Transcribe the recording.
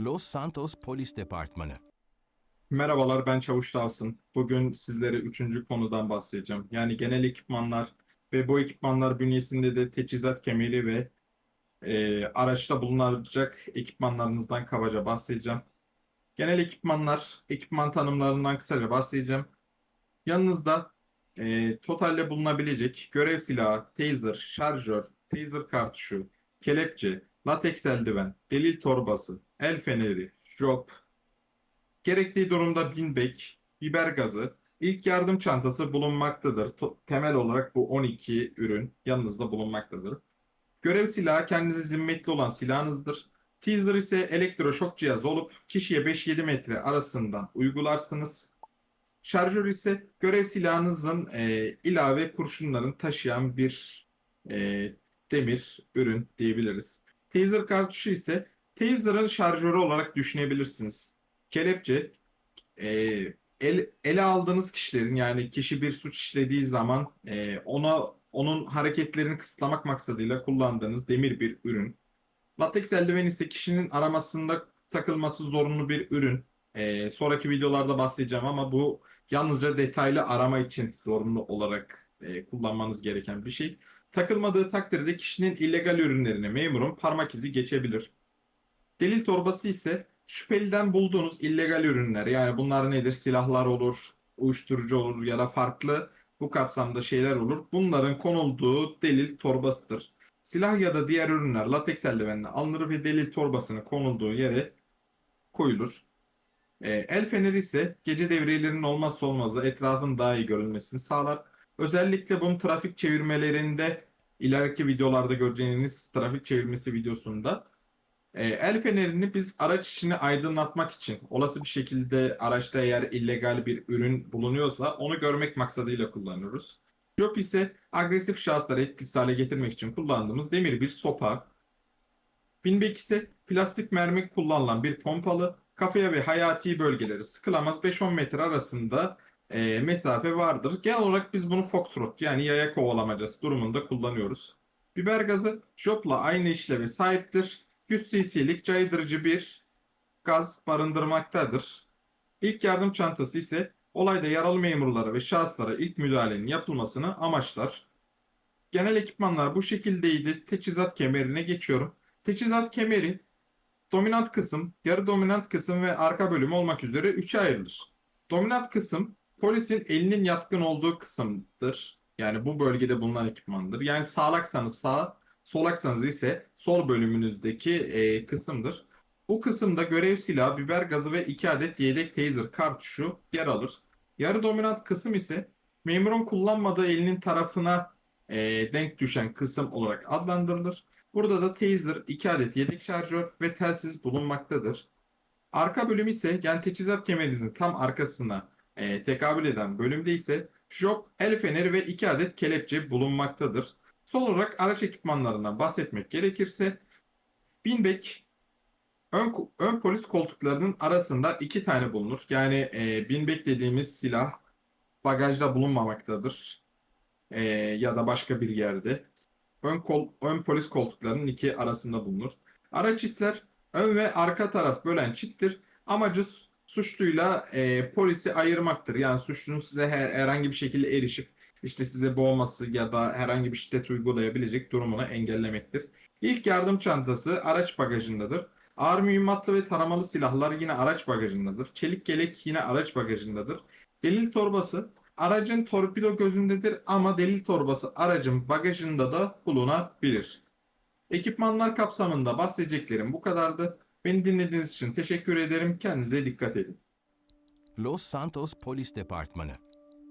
Los Santos Polis Departmanı. Merhabalar ben Çavuş Tavsın. Bugün sizlere üçüncü konudan bahsedeceğim. Yani genel ekipmanlar ve bu ekipmanlar bünyesinde de teçhizat kemeri ve e, araçta bulunacak ekipmanlarınızdan kabaca bahsedeceğim. Genel ekipmanlar, ekipman tanımlarından kısaca bahsedeceğim. Yanınızda e, totalde bulunabilecek görev silahı, taser, şarjör, taser kartuşu, kelepçe, lateks eldiven, delil torbası, el feneri, job, Gerektiği durumda binbek, biber gazı, ilk yardım çantası bulunmaktadır. Temel olarak bu 12 ürün yanınızda bulunmaktadır. Görev silahı kendinize zimmetli olan silahınızdır. Teaser ise elektroşok cihazı olup kişiye 5-7 metre arasından uygularsınız. Şarjör ise görev silahınızın e, ilave kurşunların taşıyan bir e, demir ürün diyebiliriz. Taser kartuşu ise Taser'ın şarjörü olarak düşünebilirsiniz kelepçe e, el, ele aldığınız kişilerin yani kişi bir suç işlediği zaman e, ona onun hareketlerini kısıtlamak maksadıyla kullandığınız demir bir ürün. Lateks eldiven ise kişinin aramasında takılması zorunlu bir ürün. E, sonraki videolarda bahsedeceğim ama bu yalnızca detaylı arama için zorunlu olarak e, kullanmanız gereken bir şey. Takılmadığı takdirde kişinin illegal ürünlerine memurun parmak izi geçebilir. Delil torbası ise şüpheliden bulduğunuz illegal ürünler yani bunlar nedir? Silahlar olur, uyuşturucu olur ya da farklı bu kapsamda şeyler olur. Bunların konulduğu delil torbasıdır. Silah ya da diğer ürünler lateks eldivenle alınır ve delil torbasının konulduğu yere koyulur. E, el feneri ise gece devriyelerinin olmazsa olmazı etrafın daha iyi görülmesini sağlar. Özellikle bunun trafik çevirmelerinde ileriki videolarda göreceğiniz trafik çevirmesi videosunda e, el fenerini biz araç içini aydınlatmak için olası bir şekilde araçta eğer illegal bir ürün bulunuyorsa onu görmek maksadıyla kullanıyoruz. Job ise agresif şahısları etkisiz hale getirmek için kullandığımız demir bir sopa. Binbek ise plastik mermi kullanılan bir pompalı. Kafaya ve hayati bölgeleri sıkılamaz 5-10 metre arasında e, mesafe vardır. Genel olarak biz bunu foxtrot yani yaya kovalamacası durumunda kullanıyoruz. Biber gazı jobla aynı işleve sahiptir. 100 cc'lik caydırıcı bir gaz barındırmaktadır. İlk yardım çantası ise olayda yaralı memurlara ve şahıslara ilk müdahalenin yapılmasını amaçlar. Genel ekipmanlar bu şekildeydi. Teçhizat kemerine geçiyorum. Teçhizat kemeri dominant kısım, yarı dominant kısım ve arka bölümü olmak üzere üçe ayrılır. Dominant kısım polisin elinin yatkın olduğu kısımdır. Yani bu bölgede bulunan ekipmandır. Yani sağlaksanız sağ, solaksanız ise sol bölümünüzdeki e, kısımdır. Bu kısımda görev silahı, biber gazı ve 2 adet yedek taser kartuşu yer alır. Yarı dominant kısım ise memurun kullanmadığı elinin tarafına e, denk düşen kısım olarak adlandırılır. Burada da taser, 2 adet yedek şarjör ve telsiz bulunmaktadır. Arka bölüm ise yani teçhizat kemerinizin tam arkasına e, tekabül eden bölümde ise job, el feneri ve 2 adet kelepçe bulunmaktadır. Son olarak araç ekipmanlarından bahsetmek gerekirse Binbek ön, ön polis koltuklarının arasında iki tane bulunur. Yani e, Binbek dediğimiz silah bagajda bulunmamaktadır. E, ya da başka bir yerde. Ön, kol, ön polis koltuklarının iki arasında bulunur. Ara çitler ön ve arka taraf bölen çittir. Amacı suçluyla e, polisi ayırmaktır. Yani suçlunun size her, herhangi bir şekilde erişip işte size boğması ya da herhangi bir şiddet uygulayabilecek durumunu engellemektir. İlk yardım çantası araç bagajındadır. Ağır mühimmatlı ve taramalı silahlar yine araç bagajındadır. Çelik yelek yine araç bagajındadır. Delil torbası aracın torpido gözündedir ama delil torbası aracın bagajında da bulunabilir. Ekipmanlar kapsamında bahsedeceklerim bu kadardı. Beni dinlediğiniz için teşekkür ederim. Kendinize dikkat edin. Los Santos Polis Departmanı.